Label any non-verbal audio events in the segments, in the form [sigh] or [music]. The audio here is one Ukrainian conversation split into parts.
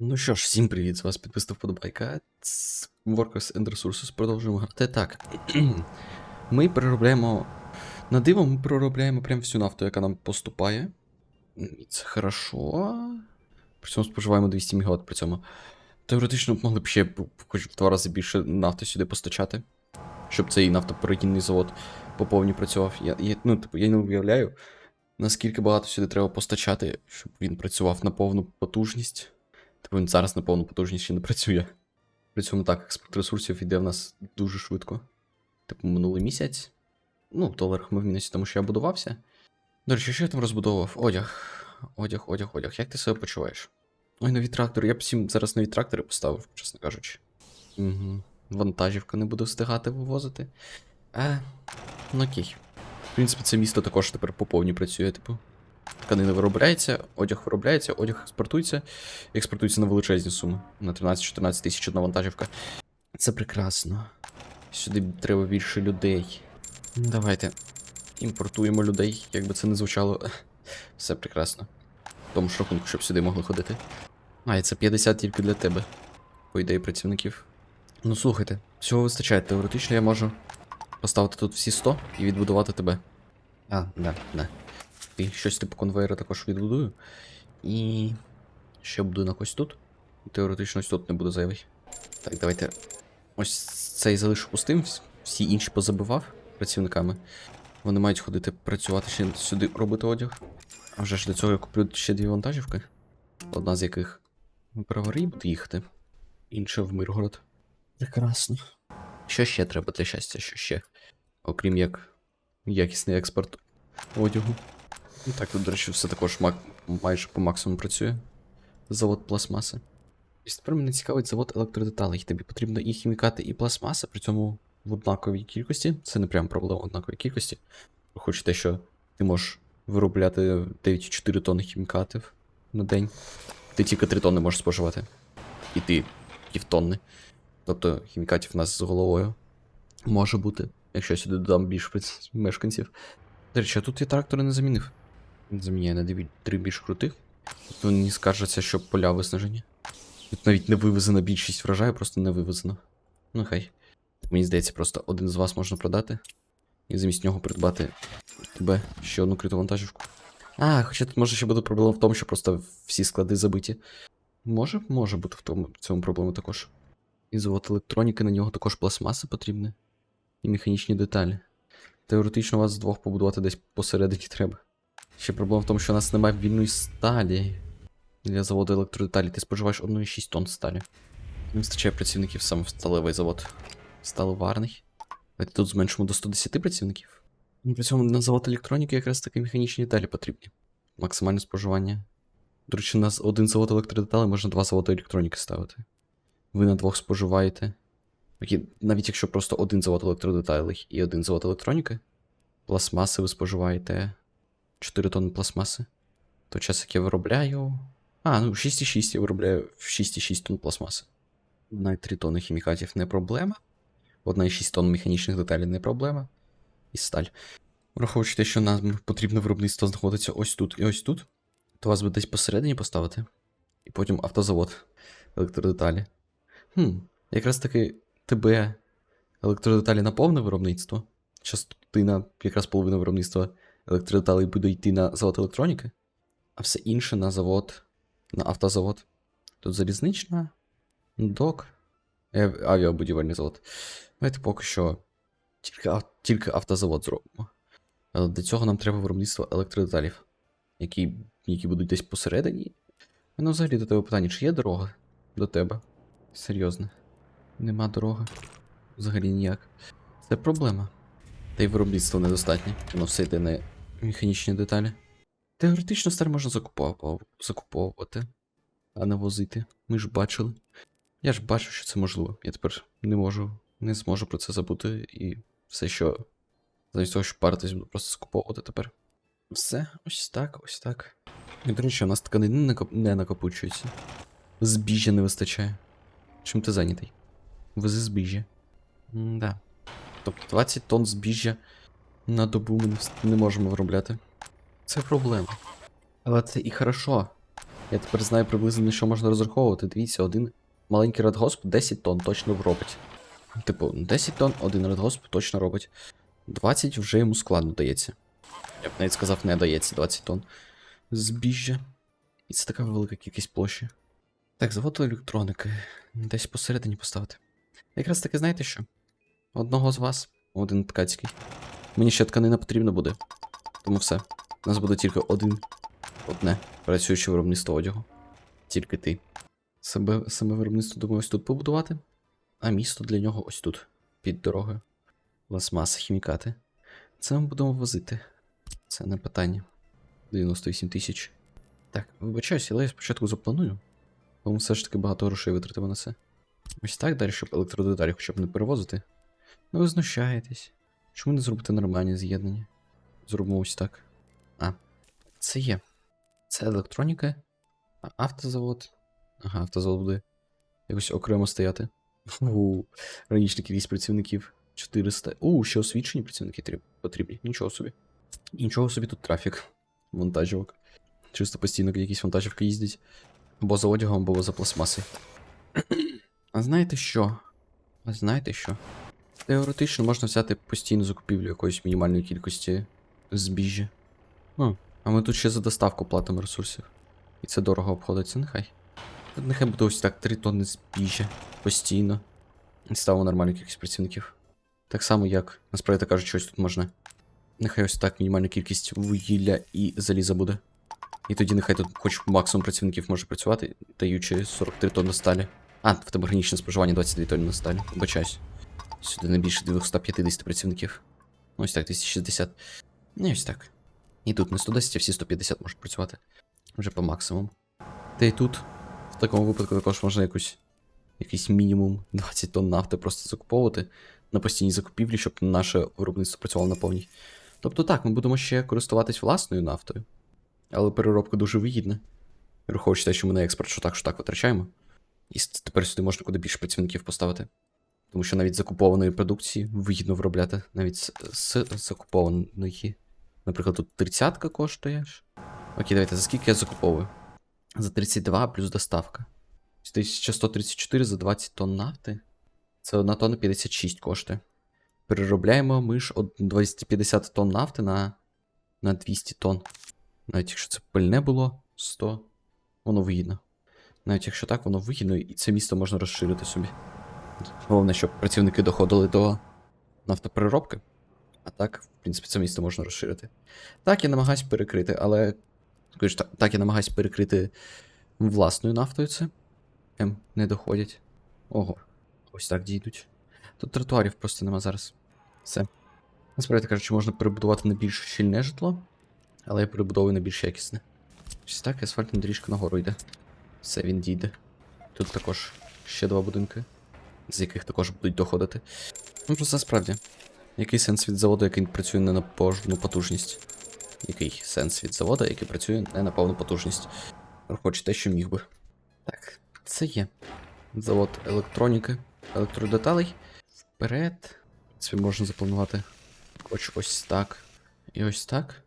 Ну що ж, всім привіт, з вас підписав вподобайка. Ц- Workers and Resources продовжуємо грати. Так. [clears throat] ми переробляємо. На диво ми переробляємо прям всю нафту, яка нам поступає. Це хорошо. При цьому споживаємо 200 МВт при цьому. Теоретично могли б ще хоч в два рази більше нафти сюди постачати. Щоб цей нафтоперегінний завод по повні працював. Я, я, ну, типу, я не уявляю, наскільки багато сюди треба постачати, щоб він працював на повну потужність. Типу він зараз на повну потужність ще не працює. При цьому так, експорт ресурсів йде в нас дуже швидко. Типу, минулий місяць. Ну, в доларах ми в мінусі, тому що я будувався. До речі, що я там розбудовував? Одяг. Одяг, одяг, одяг. Як ти себе почуваєш? Ой, нові трактори. Я б всім зараз нові трактори поставив, чесно кажучи. Угу. Вантажівка не буду встигати вивозити. А, ну окей. В принципі, це місто також тепер по повній працює, типу. Тканина виробляється, одяг виробляється, одяг експортується, експортується на величезні суми. На 13-14 тисяч одна вантажівка. Це прекрасно. Сюди треба більше людей. Давайте імпортуємо людей, як би це не звучало. [laughs] Все прекрасно. В тому ж щоб сюди могли ходити. А, і це 50 тільки для тебе. По ідеї працівників. Ну слухайте, всього вистачає. Теоретично я можу поставити тут всі 100 і відбудувати тебе. А, да, да. І щось типу конвейера також відбудую. І ще буду на ось тут. Теоретично ось тут не буде зайвий. Так, давайте. Ось цей залишу пустим, всі інші позабивав працівниками. Вони мають ходити працювати ще сюди робити одяг. А вже ж до цього я куплю ще дві вантажівки. Одна з яких Бровари буде їхати, інша в Миргород. Прекрасно. Що ще треба для щастя? Що ще? Окрім як якісний експорт одягу. Ну Так, тут, до речі, все також майже по максимуму працює. Завод пластмаси. І тепер мене цікавить завод електродеталей. Тобі потрібно і хімікати, і пластмаса, при цьому в однаковій кількості. Це не прям проблема однаковій кількості. Хоч те, що ти можеш виробляти 9,4 тонни хімікатів на день. Ти тільки 3 тонни можеш споживати. І ти півтонни. Тобто хімікатів у нас з головою може бути, якщо я сюди додам більше мешканців. До речі, а тут я трактори не замінив. Заміняє на три більш крутих. Тут мені скажеться, що поля виснажені. Тут навіть не вивезена більшість врожаю, просто не вивезено. Ну хай. Мені здається, просто один з вас можна продати. І замість нього придбати тебе ще одну криту вантажівку. А, хоча тут може ще буде проблема в тому, що просто всі склади забиті. Може, може бути в тому цьому проблема також. І завод електроніки, на нього також пластмаси потрібні. І механічні деталі. Теоретично вас двох побудувати десь посередині треба. Ще проблема в тому, що у нас немає вільної сталі. Для заводу електродеталі ти споживаєш 1,6 тонн сталі. Не вистачає працівників саме в сталевий завод. Сталеварний. Давайте тут зменшимо до 110 працівників. Ну, При цьому на завод електроніки якраз таки механічні деталі потрібні. Максимальне споживання. До речі, у нас один завод електродеталей можна два заводи електроніки ставити. Ви на двох споживаєте. Навіть якщо просто один завод електродеталей і один завод електроніки, пластмаси ви споживаєте 4 тонни пластмаси. То час, як я виробляю. А, ну 6,6 я виробляю 6,6 тонн пластмаси. Навіть 3 тонни хімікатів не проблема. 1,6 тонн механічних деталей не проблема. І сталь. Враховуючи те, що нам потрібно виробництво знаходиться ось тут і ось тут, то вас би десь посередині поставити. І потім автозавод електродеталі. Хм, якраз таки тебе електродеталі на повне виробництво. Частина, якраз половина виробництва електродеталей буде йти на завод електроніки, а все інше на завод, на автозавод. Тут залізнична, док, е, авіабудівельний завод. Давайте поки що тільки, тільки автозавод зробимо. Але для цього нам треба виробництво електродеталів, які, які будуть десь посередині. Ну, взагалі до тебе питання, чи є дорога до тебе? Серйозно. Нема дороги. Взагалі ніяк. Це проблема. Та й виробництво недостатнє. Воно все йде на механічні деталі. Теоретично стар можна закуповувати, а не возити. Ми ж бачили. Я ж бачу, що це можливо. Я тепер не можу, не зможу про це забути і все, що. Замість того, що паритись, буду просто скуповувати тепер. Все, ось так, ось так. І, до речі, у нас тканини не, накоп... не накопичується. Збіжжя не вистачає. Чим ти зайнятий? Вези збіжжя. Да. Тобто 20 тонн збіжжя на добу ми не можемо виробляти. Це проблема. Але це і хорошо. Я тепер знаю приблизно на що можна розраховувати. Дивіться, один маленький радгосп 10 тонн точно робить. Типу, 10 тонн, один радгосп точно робить. 20 вже йому складно дається. Я б навіть сказав, не дається 20 тонн збіжжя. І це така велика кількість площі. Так, завод електроники. Десь посередині поставити. Якраз таки, знаєте що? Одного з вас, один ткацький. Мені ще тканина потрібна буде. Тому все. У нас буде тільки один. Одне працююче виробництво одягу. Тільки ти. Себе, саме виробництво думаю ось тут побудувати. А місто для нього ось тут, під дорогою. Пластмаса, хімікати. Це ми будемо возити. Це не питання. 98 тисяч. Так, вибачаюсь, але я спочатку запланую. Бо ми все ж таки багато грошей витратимо на це. Ось так далі, щоб електродеталі хоча б не перевозити. Ну ви знущаєтесь. Чому не зробити нормальні з'єднання? Зробимо ось так. А, це є. Це електроніка. А автозавод. Ага, автозавод буде якось окремо стояти. У, ранішня кількість працівників 400. У, ще освічені працівники потрібні. Нічого собі. Нічого собі тут трафік. Вантажівок. Чисто постійно якісь вантажівки їздять. Або за одягом, або за пластмаси. [clears throat] А знаєте що? А знаєте що? Теоретично можна взяти постійну закупівлю якоїсь мінімальної кількості збіжжя. Ну, а ми тут ще за доставку платимо ресурсів. І це дорого обходиться, нехай. Нехай буде ось так 3 тонни збіжжя постійно. І ставимо нормальну кількість працівників. Так само, як, насправді так кажуть, щось тут можна. Нехай ось так мінімальна кількість вугілля і заліза буде. І тоді нехай тут хоч максимум працівників може працювати, даючи 43 тонни сталі. А, в тебе гранічне споживання 22 тонни сталі. Вибачаюсь. Сюди не більше 250 працівників. Ось так, 260. Ну, ось так. І тут не 110, а всі 150 можуть працювати. Вже по максимуму. Та й тут, в такому випадку, також можна якусь, якийсь мінімум 20 тонн нафти просто закуповувати на постійній закупівлі, щоб наше виробництво працювало на повній. Тобто так, ми будемо ще користуватись власною нафтою. Але переробка дуже вигідна. Враховуючи те, що ми на експорт що так, що так витрачаємо. І тепер сюди можна куди більше працівників поставити. Тому що навіть закупованої продукції вигідно виробляти, навіть з, з закупованої. Наприклад, тут 30 коштує. Окей, давайте, за скільки я закуповую? За 32 плюс доставка. 1134 за 20 тонн нафти. Це 1 тонна 56 коштує. Переробляємо ми ж 250 тонн нафти на, на 200 тонн. Навіть якщо це пильне було 100, воно вигідно. Навіть якщо так, воно вигідно, і це місто можна розширити собі. Головне, щоб працівники доходили до нафтопереробки. А так, в принципі, це місто можна розширити. Так, я намагаюсь перекрити, але. так, я намагаюсь перекрити власною нафтою це. Ем, не доходять. Ого, ось так дійдуть. Тут тротуарів просто нема зараз. Все. Насправді кажучи, можна перебудувати на більш щільне житло, але я перебудовую на більш якісне. Ось так, асфальтна доріжка нагору йде. Все, він дійде. Тут також ще два будинки, з яких також будуть доходити. Ну просто насправді, який сенс від заводу, який працює не на повну потужність? Який сенс від заводу, який працює не на повну потужність? Хоч те, що міг би. Так, це є. Завод електроніки, електродеталей. Вперед. Це можна запланувати. Хоч ось так. І ось так.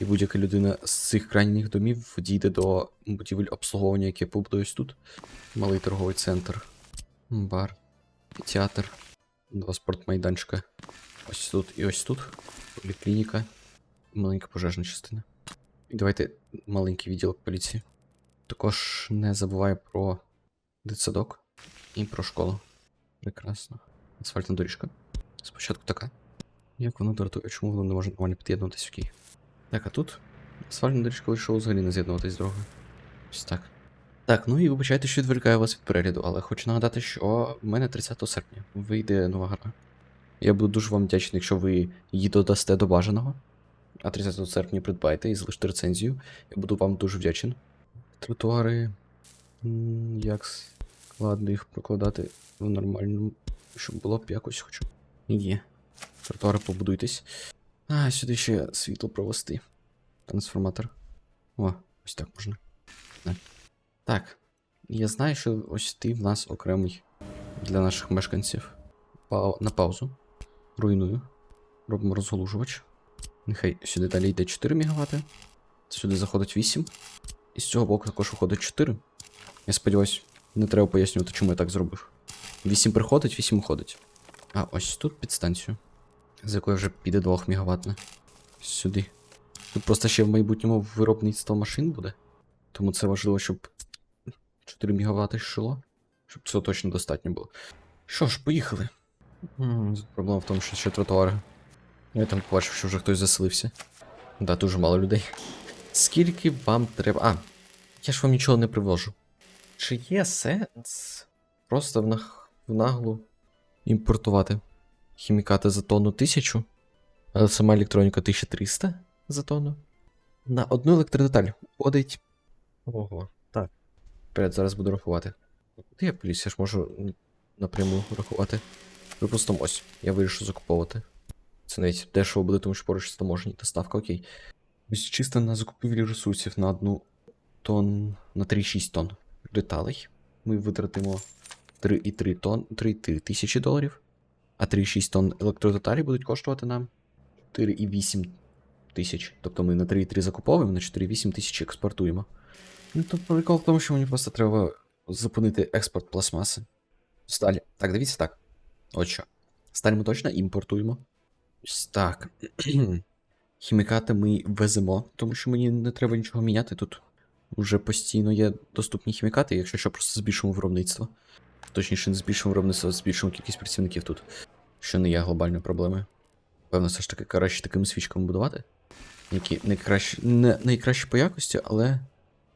І будь-яка людина з цих крайніх домів дійде до будівель обслуговування, яке побудуєсь тут. Малий торговий центр, бар, театр, два спортмайданчика. Ось тут і ось тут. Поліклініка, маленька пожежна частина. І давайте маленький відділок поліції. Також не забувай про дитсадок і про школу. Прекрасно. Асфальтна доріжка. Спочатку така. Як воно дратує, чому воно не може нормально під'єднуватись в Київ? Так, а тут асфальтна доріжка вирішила взагалі не з'єднуватись з дорогою. Ось так. Так, ну і вибачайте, що відволікаю вас від перегляду, але хочу нагадати, що в мене 30 серпня вийде нова гра. Я буду дуже вам вдячний, якщо ви її додасте до бажаного. А 30 серпня придбайте і залиште рецензію. Я буду вам дуже вдячен. Тротуари. Як складно їх прокладати в нормальному. Щоб було б якось хочу. Є. Тротуари побудуйтесь. А, сюди ще світло провести. Трансформатор. О, ось так можна. Так. Так. Я знаю, що ось ти в нас окремий для наших мешканців. Пау... На паузу. Руйную. Робимо розголужувач. Нехай сюди далі йде 4 МВт. Сюди заходить 8. І з цього боку також виходить 4. Я сподіваюсь, не треба пояснювати, чому я так зробив. 8 приходить, 8 уходить. А ось тут підстанцію. З якої вже піде 2 МВт. Сюди. Тут просто ще в майбутньому виробництво машин буде. Тому це важливо, щоб 4 МВт йшло. Щоб цього точно достатньо було. Що ж, поїхали. Проблема в тому, що ще тротуари. Я там побачив, що вже хтось заселився. Да, дуже мало людей. Скільки вам треба. А, я ж вам нічого не привожу. Чи є сенс просто в, наг... в наглу імпортувати хімікати за тонну 1000, а сама електроніка 1300 за тонну? На одну електродеталь входить. Ого. Вперед, зараз буду рахувати. Куди я поліз? Я ж можу напряму рахувати. Припустимо, ось, я вирішив закуповувати. Це навіть дешево буде, тому що поруч з таможені доставка, окей. Ось чисто на закупівлі ресурсів на одну тонн, на 3,6 тонн деталей. Ми витратимо 3,3 тонн, 3,3 тисячі доларів, а 3,6 тонн електродеталі будуть коштувати нам 4,8 тисяч. Тобто ми на 3,3 закуповуємо, на 4,8 тисяч експортуємо. Ну, то прикол в тому, що мені просто треба зупинити експорт пластмаси. Сталі. Так, дивіться так. От що. Сталь ми точно імпортуємо. Так. [clears throat] Хімікати ми веземо, тому що мені не треба нічого міняти тут. Уже постійно є доступні хімікати, якщо що, просто збільшимо виробництво. Точніше, не збільшимо виробництво, а збільшимо кількість працівників тут. Що не є глобальною проблемою. Певно, все ж таки краще такими свічками будувати. Які найкращі, не найкращі по якості, але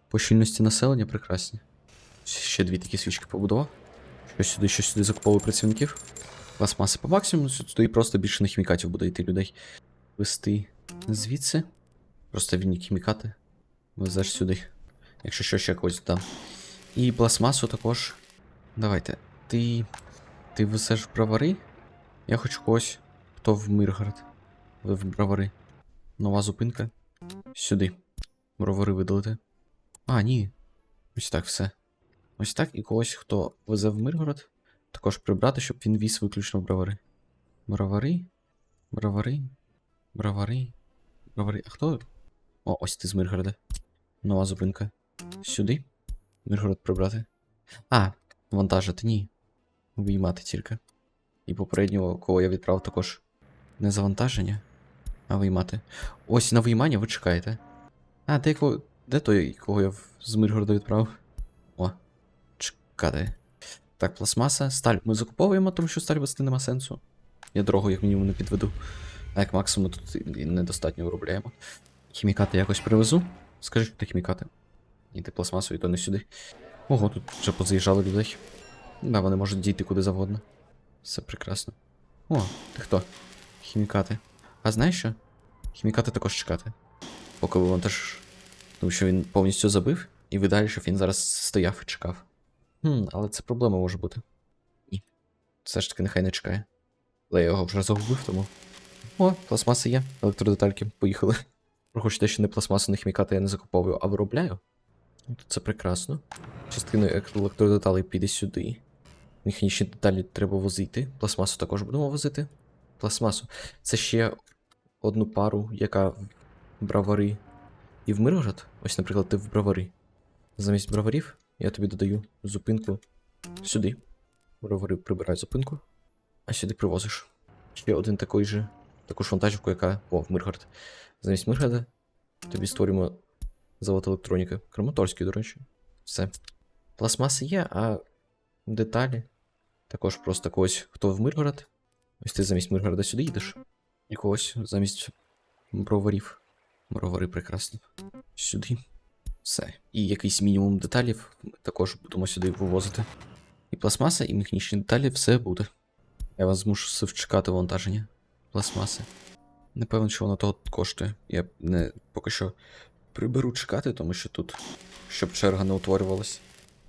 по щільності населення прекрасні. Ще дві такі свічки побудував. Щось сюди, щось сюди закуповую працівників. Пластмаси по максимуму, сюди просто більше на хімікатів буде йти людей. Вести звідси. Просто вільні хімікати. Везеш сюди. Якщо що, ще когось дам. І пластмасу також. Давайте. Ти. Ти везеш в бравари? Я хочу когось, хто в Миргород. В бравари. Нова зупинка. Сюди. Бровари видалити. А, ні. Ось так все. Ось так і когось, хто везе в Миргород, також прибрати, щоб він віз виключно бравари. Бравари? Бравари? Бравари? Бравари. А хто? О, ось ти з Миргорода. Нова зупинка. Сюди. Миргород прибрати. А, вантажити, ні. Виймати тільки. І попереднього, кого я відправив, також не завантаження, а виймати. Ось на виймання ви чекаєте. А, де, кого... де той, кого я з Миргорода відправив? О, чекати. Так, пластмаса, сталь. Ми закуповуємо, тому що сталь вести нема сенсу. Я дорогу, як мінімум, не підведу. А як максимум тут і недостатньо виробляємо. Хімікати якось привезу. Скажи, що ти хімікати. І ти пластмасу, і то не сюди. Ого, тут вже позаїжджали людей. Да, вони можуть дійти куди завгодно. Все прекрасно. О, ти хто? Хімікати. А знаєш що? Хімікати також чекати. Поки вивантаж. Тому що він повністю забив, і ви далі, щоб він зараз стояв і чекав. Хм, але це проблема може бути. Ні. Все ж таки нехай не чекає. Але я його вже загубив, тому. О, пластмаси є, електродетальки, поїхали. Хочете, що не пластмасу, не хімікати я не закуповую, а виробляю. Ну, це прекрасно. Частина електродеталей піде сюди. Механічні деталі треба возити. Пластмасу також будемо возити. Пластмасу. Це ще одну пару, яка бравари і в Миргород. Ось, наприклад, ти в бравари. Замість браварів я тобі додаю зупинку сюди. Бравари прибирай зупинку, а сюди привозиш. Ще один такий же, таку ж вантажівку, яка. О, в Миргород. Замість Миргорода тобі створюємо завод електроніки. Краматорський, до речі. Все. Пластмаси є, а деталі. Також просто когось, хто в Миргород. Ось ти замість Миргорода сюди їдеш. І когось замість броварів. Бровари прекрасно. Сюди. Все. І якийсь мінімум деталів ми також будемо сюди вивозити. І пластмаса, і механічні деталі все буде. Я вас змушу чекати вантаження. Пластмаси. Не певен, що воно того коштує. Я не поки що приберу чекати, тому що тут, щоб черга не утворювалась.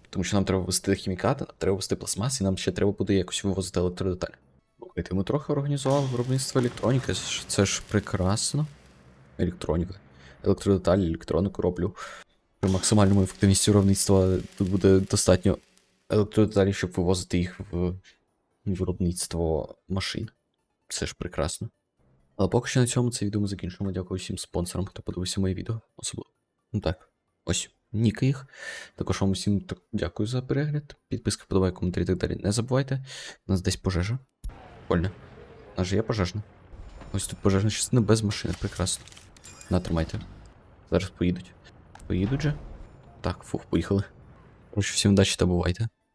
Тому що нам треба ввести хімікати, нам треба ввести пластмас, і нам ще треба буде якось вивозити електродеталі. Ми трохи організували виробництво електроніки. Це ж прекрасно електроніка. Електродеталі, електронику роблю. При максимальному ефективністю виробництва тут буде достатньо електродеталі, щоб вивозити їх в виробництво машин. Це ж прекрасно. Але поки що на цьому це відео ми закінчимо. Дякую всім спонсорам, хто подивився моє відео. Особливо. Ну так, ось. Ніки їх. Також вам усім так... дякую за перегляд. Підписки, подавай, коментарі і так далі. Не забувайте. У нас десь пожежа. Вольно. У нас же є пожежна. Ось тут пожежна частина без машини, прекрасно. На, тримайте. Зараз поїдуть. Поїдуть же. Так, фух, поїхали. Короче, всім удачі та бувайте.